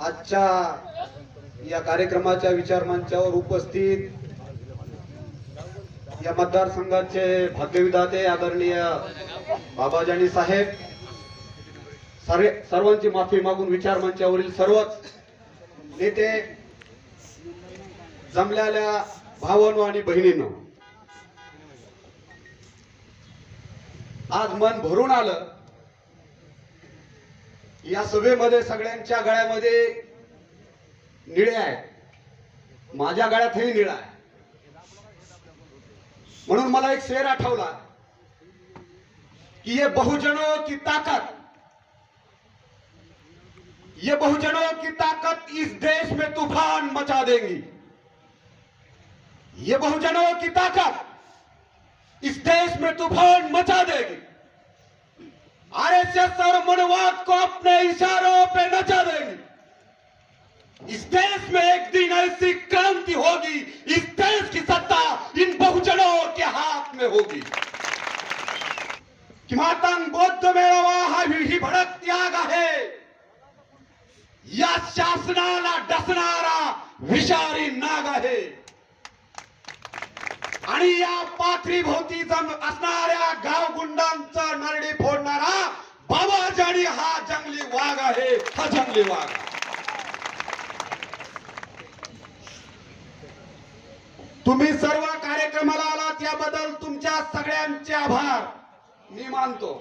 आजच्या या कार्यक्रमाच्या विचार मंचावर उपस्थित या मतदारसंघाचे भाग्यविधाते आदरणीय बाबाजानी साहेब सारे सर्वांची माफी मागून विचार मंचावरील सर्वच नेते जमलेल्या भावांनो आणि बहिणींनो आज मन भरून आलं या सभेमध्ये सगळ्यांच्या गळ्यामध्ये निळे आहे माझ्या गळ्यातही निळा आहे. मला एक शेर आठवला कि ये बहुजनों की ताकत, ये बहुजनों की ताकत इस देश में तूफ़ान मचा देंगी। ये बहुजनों की ताकत इस देश में तूफ़ान मचा देगी। आरएसएस और मनवाद को अपने इशारों पे नचा देंगी इस देश में एक दिन ऐसी क्रांति होगी, इस देश की सत्ता इन बहुजनों के हाथ में होगी। किमातांग बौद्ध मेळावा हा ही भडक त्याग है। या शासनाला डसनारा विषारी नाग आहे आणि या पाथरी भोवती असणाऱ्या गाव गुंडांचा नरडी फोडणारा बाबा जाणी हा जंगली वाघ आहे. हा जंगली वाघ. तुम्ही सर्व कार्यक्रमाला आलात याबद्दल तुमच्या सगळ्यांचे आभार. मी मानतो.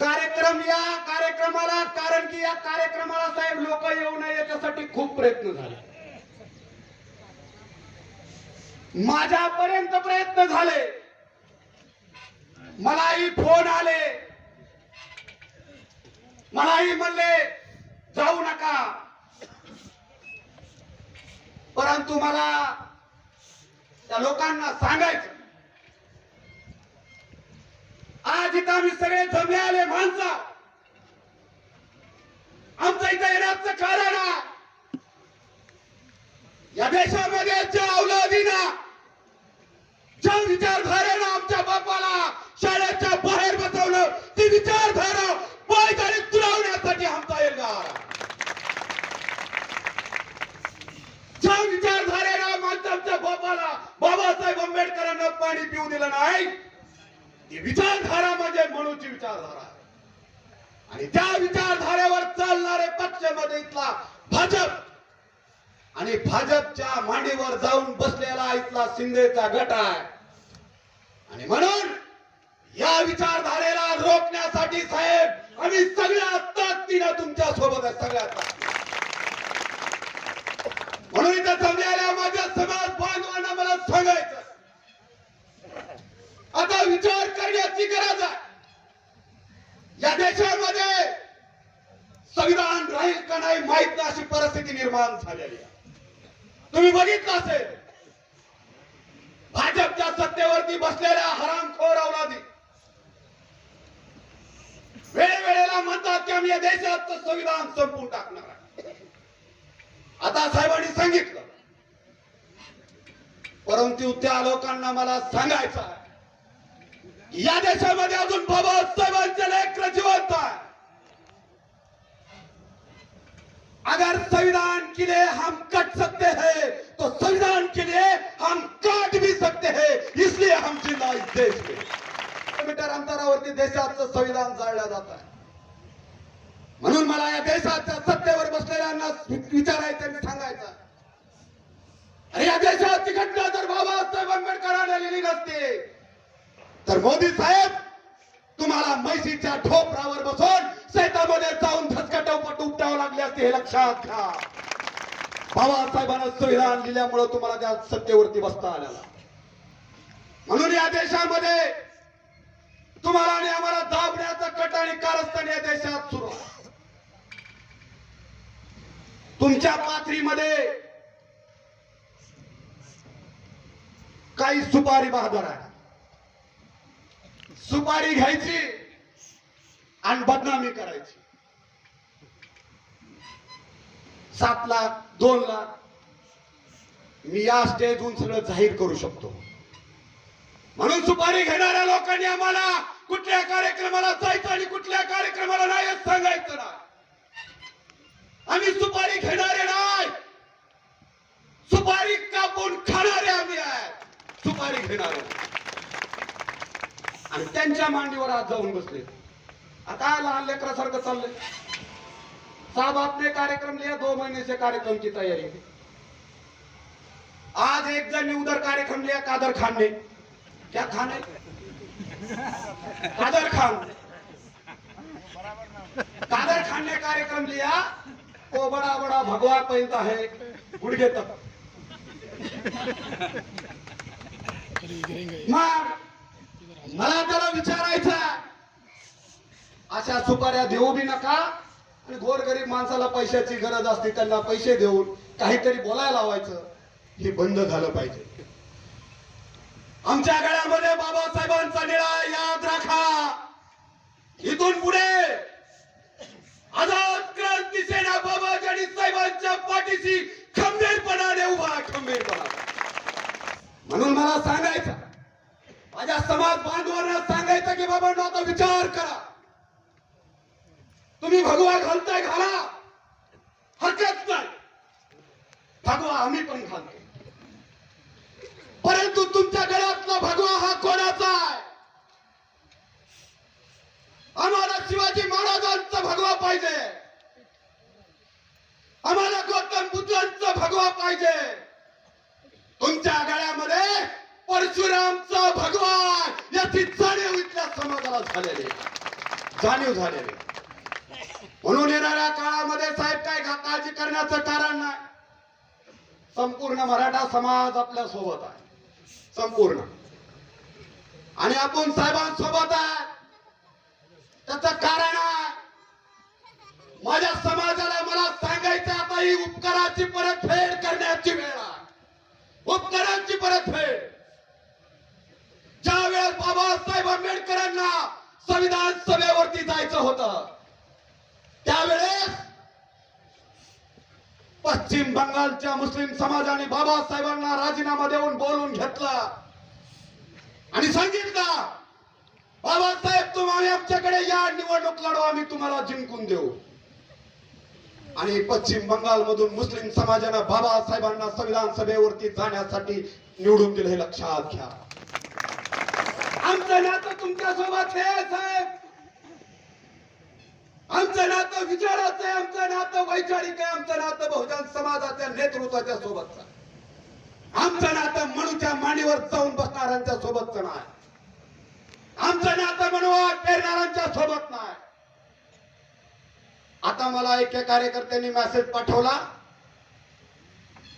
कार्यक्रम या कार्यक्रमाला कारण की या कार्यक्रमाला साहेब लोक येऊ नये याच्यासाठी खूप प्रयत्न झाले. माझ्यापर्यंत प्रयत्न झाले. मलाही फोन आले. मलाही म्हणले जाऊ नका. परंतु मला त्या लोकांना सांगायचं. आज इथं आम्ही सगळे जमले आले माणसं आमचं इथं येण्याचं कारण या देशामध्ये औलादीना ज्या विचारधारेनं आमच्या बापाला शाळेच्या बाहेर बसवलं. ती विचारधारा पायदारी तुरवण्यासाठी आमचा एल्गार आहे. ज्या विचारधारेनं आमच्या आमच्या बापाला बाबासाहेब आंबेडकरांना पाणी पिऊ दिलं नाही. ती विचारधारा म्हणजे म्हणूची विचारधारा. आणि त्या विचारधारेवर चालणारे पक्षामध्ये इथला भाजप आणि भाजपच्या मांडीवर जाऊन बसलेला इथला शिंदेचा गट आहे. आणि म्हणून या विचारधारेला रोखण्यासाठी साहेब आम्ही सगळ्या ताकदीनं तुमच्यासोबत आहे सगळ्या म्हणून इथं जमलेल्या माझ्या समाज बांधवांना मला सांगायचं. आता विचार करण्याची गरज आहे. या देशामध्ये संविधान राहील का नाही माहीत नाही अशी परिस्थिती निर्माण झालेली आहे. तुम्ही बघितलं असेल. भाजपच्या सत्तेवरती बसलेल्या हरामखोर अवलादी वेळेवेळेला म्हणतात की आम्ही या देशाचं संविधान संपून टाकणार आहे. आता साहेबांनी सांगितलं. परंतु त्या लोकांना मला सांगायचं आहे. या देशामध्ये अजून बाबासाहेबांचे लेख जिवंत आहे अगर संविधान के लिए हम कट सकते हैं तो संविधान के लिए हम काट भी सकते हैं इसलिए हम जिंदा इस देश में। किलोमीटर अंतरावरती देशाचं संविधान जाळलं जात आहे. म्हणून मला या देशाच्या सत्तेवर बसलेल्यांना विचारायचं आणि सांगायचं अरे या देशाची घटना जर बाबासाहेब आंबेडकरांनी लिहिली नसते तर मोदी साहेब तुम्हाला म्हैसीच्या ठोपरावर बसून शेतामध्ये जाऊन धसकटवपट उपटावं लागले असते हे लक्षात घ्या. बाबासाहेबांना संविधान लिहिल्यामुळे तुम्हाला त्या सत्तेवरती बसता आलेला म्हणून या देशामध्ये तुम्हाला आणि आम्हाला दाबण्याचं कट आणि कारस्थान या देशात सुरू तुमच्या पाथरीमध्ये काही सुपारी बहादर आहे सुपारी घ्यायची आणि बदनामी करायची. सात लाख दोन लाख. मी या स्टेजहून सगळं जाहीर करू शकतो. म्हणून सुपारी घेणाऱ्या लोकांनी आम्हाला कुठल्या कार्यक्रमाला जायचं आणि कुठल्या कार्यक्रमाला नाही सांगायचं ना. आम्ही सुपारी घेणारे नाही. सुपारी कापून खाणारे आम्ही आहे. सुपारी घेणारे. आणि त्यांच्या मांडीवर आज जाऊन बसले. आता लहान लेकरासारखं चाललंय. साहब आपने कार्यक्रम लिया दो महीने से कार्यक्रम की तैयारी. आज एक जन ने उधर कार्यक्रम लिया कादर खान ने क्या खान है कादर खान. कादर खान ने कार्यक्रम लिया वो बड़ा बड़ा भगवा पहनता है गुड़गे तक मग मला त्याला विचारायचा अशा सुपाऱ्या देऊ बी नका. आणि गोरगरीब माणसाला पैशाची गरज असते त्यांना पैसे देऊन काहीतरी बोलायला लावायचं. हे बंद झालं पाहिजे. आमच्या गळ्यामध्ये बाबासाहेबांचा निळा याद राखा. इथून पुढे आझाद क्रांती सेना बाबाजानी साहेबांच्या पाठीशी खंबीरपणाने उभा खंबीरपणा. म्हणून मला सांगायचं माझ्या समाज बांधवांना सांगायचं की बाबा आता विचार करा. तुम्ही भगवा घालताय घाला. हरकत नाही. भगवा आम्ही पण घालतो. परंतु तुमच्या गळ्यातला भगवा हा कोणाचा आहे? आम्हाला शिवाजी महाराजांचा भगवा पाहिजे. आम्हाला गौतम बुद्धांचा भगवा पाहिजे. तुमच्या गळ्यामध्ये परशुरामचा भगवान याची जाणीव इथल्या समाजाला झालेली जाणीव झालेली म्हणून येणाऱ्या काळामध्ये साहेब काय काळजी करण्याचं कारण नाही. संपूर्ण मराठा समाज आपल्यासोबत आहे. संपूर्ण. आणि आपण साहेबांसोबत आहे. त्याचं कारण आहे. माझ्या समाजाला मला सांगायचं आता ही उपकाराची परतफेड करण्याची वेळ आहे. उपकारांची परतफेड ज्या वेळेस बाबासाहेब आंबेडकरांना संविधान सभेवरती जायचं होतं त्यावेळेस पश्चिम बंगालच्या मुस्लिम समाजाने बाबासाहेबांना राजीनामा देऊन बोलून घेतला. आणि सांगितलं बाबासाहेब तुम्ही आमच्याकडे या निवडणूक लढवा आम्ही तुम्हाला जिंकून देऊ. आणि पश्चिम बंगाल मधून मुस्लिम समाजानं बाबासाहेबांना संविधान सभेवरती जाण्यासाठी निवडून दिलं हे लक्षात घ्या. आमचं नातं तुमच्यासोबत हे साहेब. आमचं नातं विचाराचं आहे आमचं नातं वैचारिक आहे आमचं नातं बहुजन समाजाच्या नेतृत्वाच्या सोबतचं आमचं नातं मणूच्या मांडीवर जाऊन बसणाऱ्यांच्या सोबतचं नाही. आमचं नातं म्हणून पेरणाऱ्यांच्या सोबत नाही. आता मला एका कार्यकर्त्यांनी मेसेज पाठवला.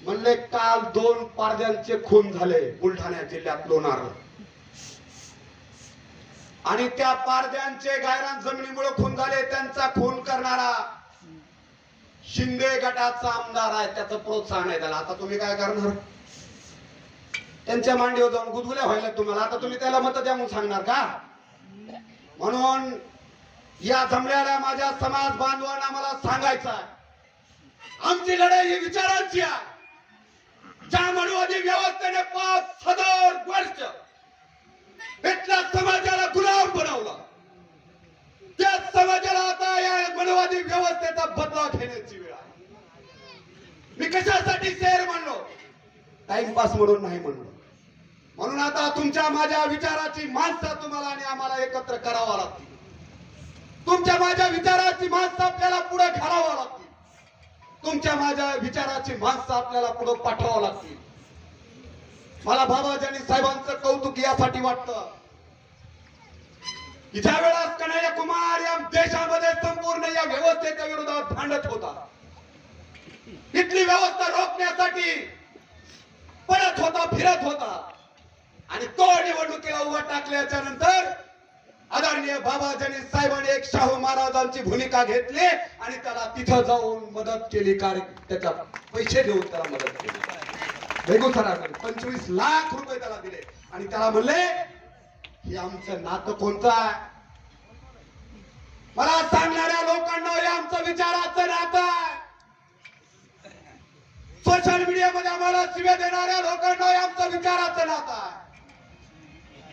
म्हणले काल दोन पारद्यांचे खून झाले बुलढाणा जिल्ह्यात लोणारला. आणि त्या पारद्यांचे गायरान जमिनीमुळे खून झाले त्यांचा खून करणारा शिंदे गटाचा आमदार आहे त्याचं प्रोत्साहन आहे त्याला. आता तुम्ही काय करणार? त्यांच्या मांडीवर जाऊन गुदगुल्या व्हायला तुम्हाला. आता तुम्ही त्याला मत द्या म्हणून सांगणार का? म्हणून या जमल्याला माझ्या समाज बांधवांना मला सांगायचं आहे. आमची लढाई ही विचारांची आहे. ज्या मनुवादी व्यवस्थेने पाच हजार वर्ष इथल्या समाजाला गुलाम बनवला. त्या समाजाला आता या मनवादी व्यवस्थेचा बदला घेण्याची वेळ आहे. मी कशासाठी शेर म्हणलो टाइमपास म्हणून नाही म्हणलो. म्हणून आता तुमच्या माझ्या विचाराची माणसा तुम्हाला आणि आम्हाला एकत्र करावा लागतील. तुमच्या माझ्या विचाराची माणसं आपल्याला पुढे घालावा लागतील. तुमच्या माझ्या विचाराची माणसं आपल्याला पुढे पाठवावं लागतील. मला बाबाजानी साहेबांचं कौतुक यासाठी वाटतं. की ज्या वेळेस कन्हैया कुमार या देशामध्ये संपूर्ण या व्यवस्थेच्या विरोधात भांडत होता. इथली व्यवस्था रोखण्यासाठी पडत होता फिरत होता. आणि तो निवडणुकीला उभा टाकल्याच्या नंतर आदरणीय बाबाजानी साहेबांनी एक शाहू महाराजांची भूमिका घेतली आणि त्याला तिथं जाऊन मदत केली. कार्य त्याच्या पैसे देऊन त्याला मदत केली. बेगुसराकडे पंचवीस लाख रुपये त्याला दिले. आणि त्याला म्हणले हे आमचं नातं कोणतं आहे? मला सांगणाऱ्या लोकांना हे आमचं विचाराचं नातं आहे. सोशल मीडियामध्ये आम्हाला शिव्या देणाऱ्या लोकांना हे आमचं विचाराचं नातं आहे.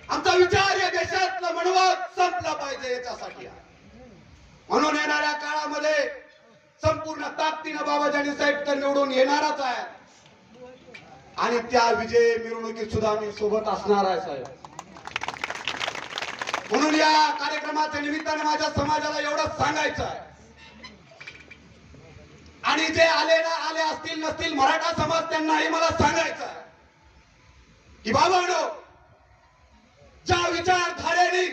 आमचा विचार या देशातला म्हणवा संपला पाहिजे याच्यासाठी आहे. म्हणून येणाऱ्या काळामध्ये संपूर्ण ताकदीनं बाबाजानी साहेब तर निवडून येणारच आहे आणि त्या विजय मिरवणुकीत सुद्धा मी सोबत असणार आहे साहेब. म्हणून या कार्यक्रमाच्या निमित्ताने माझ्या समाजाला एवढंच सांगायचं आहे. आणि जे आले ना आले असतील नसतील मराठा समाज त्यांनाही मला सांगायचं आहे. की बाबा ज्या विचारधारेने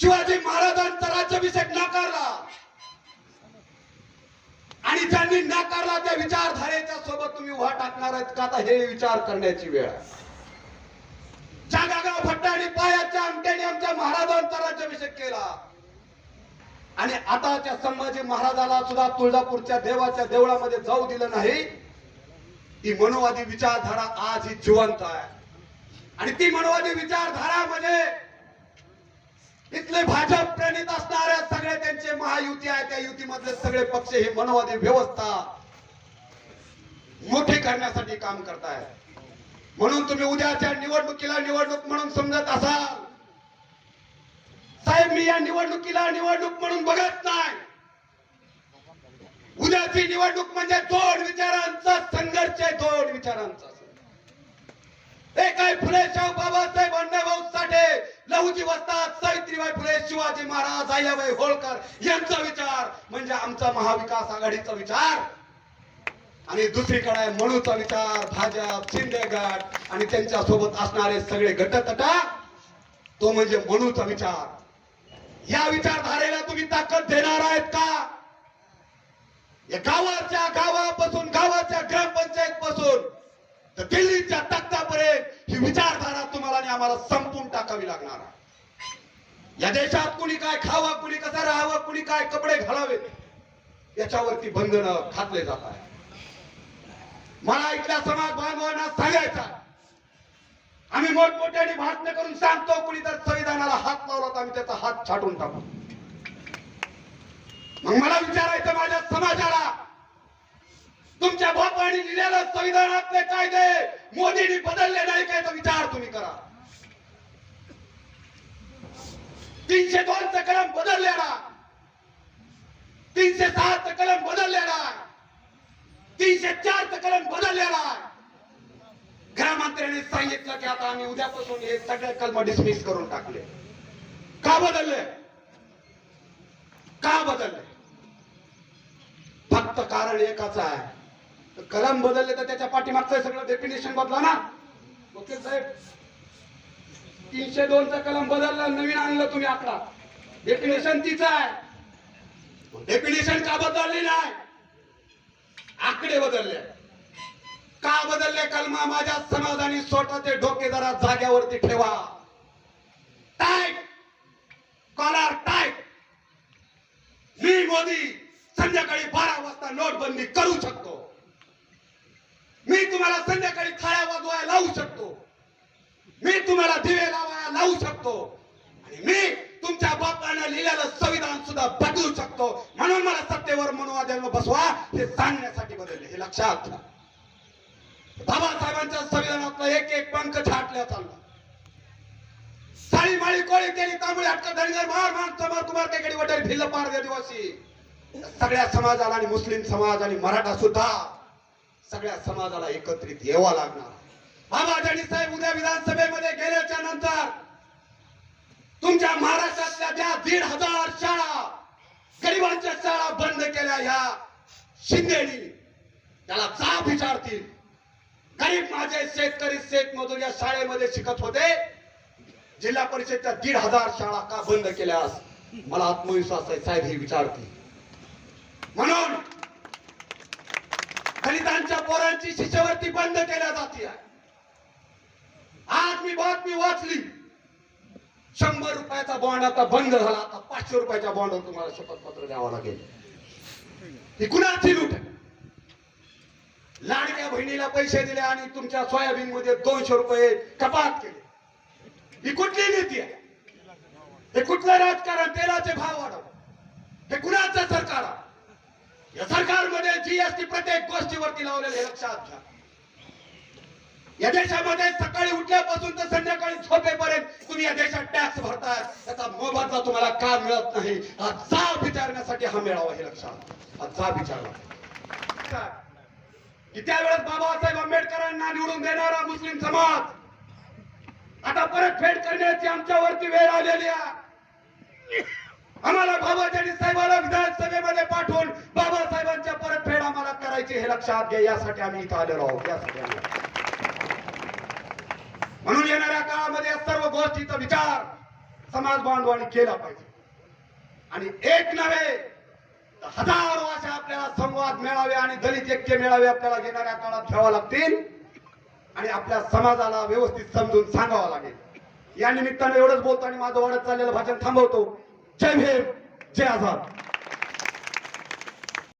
शिवाजी महाराजांचा राज्याभिषेक नाकारला आणि ज्यांनी नाकारला त्या विचारधारेच्या सोबत तुम्ही उभा टाकणार आहेत का? आता हे विचार करण्याची वेळ आहे. जागागाव भट्ट आणि पायाच्या अंगठ्याने आमच्या महाराजांचा राज्याभिषेक केला. आणि आताच्या संभाजी महाराजाला सुद्धा तुळजापूरच्या देवाच्या देवळामध्ये जाऊ दिलं नाही. ती मनोवादी विचारधारा आज ही जिवंत आहे. आणि ती मनोवादी विचारधारा म्हणजे इथले भाजप प्रणित असणाऱ्या सगळे त्यांचे महायुती आहे. त्या युतीमधले सगळे पक्ष हे मनोवादी व्यवस्था मोठी करण्यासाठी काम करताय म्हणून तुम्ही उद्याच्या निवडणुकीला निवडणूक म्हणून समजत असाल. साहेब मी या निवडणुकीला निवडणूक म्हणून बघत नाही. उद्याची निवडणूक म्हणजे दोन विचारांचा संघर्ष आहे दोन विचारांचा एक आहे फुले शाहू बाबासाहेब अण्णाभाऊ साठे लहुजी वस्ताद सावित्रीबाई फुले शिवाजी महाराज अय्याबाई होळकर यांचा विचार म्हणजे आमचा महाविकास आघाडीचा विचार. आणि दुसरीकडे आहे मणूचा विचार भाजप शिंदे गट आणि त्यांच्यासोबत असणारे सगळे गटतटा तो म्हणजे मणूचा विचार. या विचारधारेला तुम्ही ताकद देणार आहेत का? या गावाच्या गावापासून गावाच्या ग्रामपंचायत पासून तर दिल्लीच्या तख्तापर्यंत ही विचारधारा तुम्हाला आणि आम्हाला संप टाकावी लागणार. आहे या देशात कुणी काय खावं कुणी कसं राहावं कुणी काय कपडे घालावे याच्यावरती बंधन घातले जात आहे मला इथल्या समाज बांधवांना सांगायचा आम्ही मोठमोठ्याने भाषण करून सांगतो कुणी तर संविधानाला हात लावला तर आम्ही त्याचा हात छाटून टाकू. मग मला विचारायचं माझ्या समाजाला तुमच्या बापाने लिहिलेलं संविधानातले कायदे मोदींनी बदलले नाही काय तर विचार तुम्ही करा. तीनशे दोनच कलम बदललेला तीनशे सहाचा कलम बदललेला तीनशे चारचा कलम बदललेला गृहमंत्र्यांनी सांगितलं की आता आम्ही उद्यापासून हे सगळे कलम डिसमिस करून टाकले. का बदलले? का बदलले? फक्त कारण एकाच आहे. कलम बदलले तर त्याच्या पाठीमागचं सगळं डेफिनेशन बदला ना. ओके साहेब तीनशे दोनचा कलम बदलला नवीन आणलं तुम्ही आकडा. डेफिनेशन तीच आहे. डेफिनेशन का बदलली नाही? आकडे बदलले. का बदलले? कलमा माझ्या समाजाने स्वतःचे डोके जरा जाग्यावरती ठेवा. टाईट कॉलर टाईट मी मोदी संध्याकाळी बारा वाजता नोटबंदी करू शकतो. मी तुम्हाला संध्याकाळी थाळ्या वाजवायला लावू शकतो. मी तुम्हाला दिवे लावायला लावू शकतो. आणि मी तुमच्या बापानं लिहिलेलं संविधान सुद्धा बदलू शकतो. म्हणून मला सत्तेवर मनोवाद्यांना बसवा हे सांगण्यासाठी बदलले. हे लक्षात घ्या बाबासाहेबांच्या संविधानातला एक एक पंख छाटल्या चालला. साळी माळी कोळी केली तांबडी हटका धनगर मार मान समर कुमार केकडी वटेल भिल्ल पार आदिवासी. सगळ्या समाजाला आणि मुस्लिम समाज आणि मराठा सुद्धा सगळ्या समाजाला एकत्रित यावं लागणार. बाबाजानी साहेब उद्या विधानसभेमध्ये गेल्याच्यानंतर तुमच्या महाराष्ट्रातल्या ज्या दीड हजार शाळा गरिबांच्या शाळा बंद केल्या ह्या शिंदेनी त्याला जाब विचारतील. गरीब माझे शेतकरी शेतमजूर या शाळेमध्ये शिकत होते. जिल्हा परिषदच्या दीड हजार शाळा का बंद केल्यास मला आत्मविश्वास आहे साहेब हे विचारतील. म्हणून दलितांच्या पोरांची शिष्यवृत्ती बंद केल्या जाते. आहे. आज मी बातमी वाचली. शंभर रुपयाचा बॉन्ड आता बंद झाला. आता पाचशे रुपयाच्या बॉन्डवर तुम्हाला शपथपत्र द्यावं लागेल. ही कुणाची लूट आहे? लाडक्या बहिणीला पैसे दिले आणि तुमच्या सोयाबीन मध्ये दोनशे रुपये कपात केले. ही कुठली नीती आहे? हे कुठलं राजकारण? तेलाचे भाव वाढव. हे कुणाचं सरकार या सरकारमध्ये जीएसटी प्रत्येक गोष्टीवरती लावलेलं हे लक्षात घ्या. या देशामध्ये सकाळी उठल्यापासून तर संध्याकाळी झोपेपर्यंत तुम्ही या देशात टॅक्स भरतात त्याचा मोबदला तुम्हाला का मिळत नाही? हा जाब विचारण्यासाठी हा मेळावा हे लक्षात. हा जाब विचारला की त्यावेळेस बाबासाहेब आंबेडकरांना निवडून देणारा मुस्लिम समाज आता परत फेड करण्याची आमच्यावरती वेळ आलेली आहे. आम्हाला बाबाजी साहेबाला विधानसभेमध्ये पाठवून बाबासाहेबांच्या परतफेड आम्हाला करायची हे लक्षात घ्या. यासाठी आम्ही इथं आलेलो आहोत. यासाठी आम्ही आलेलो आहोत. म्हणून येणाऱ्या काळामध्ये या सर्व गोष्टीचा विचार समाज बांधवांनी केला पाहिजे. आणि एक नव्हे हजारो असे आपल्याला संवाद मिळावे आणि दलित ऐक्य मिळावे आपल्याला येणाऱ्या काळात ठेवावं लागतील आणि आपल्या समाजाला व्यवस्थित समजून सांगावं लागेल. या निमित्ताने एवढंच बोलतो आणि माझं वाढत चाललेलं भाषण थांबवतो. जय भीम जय आझाद.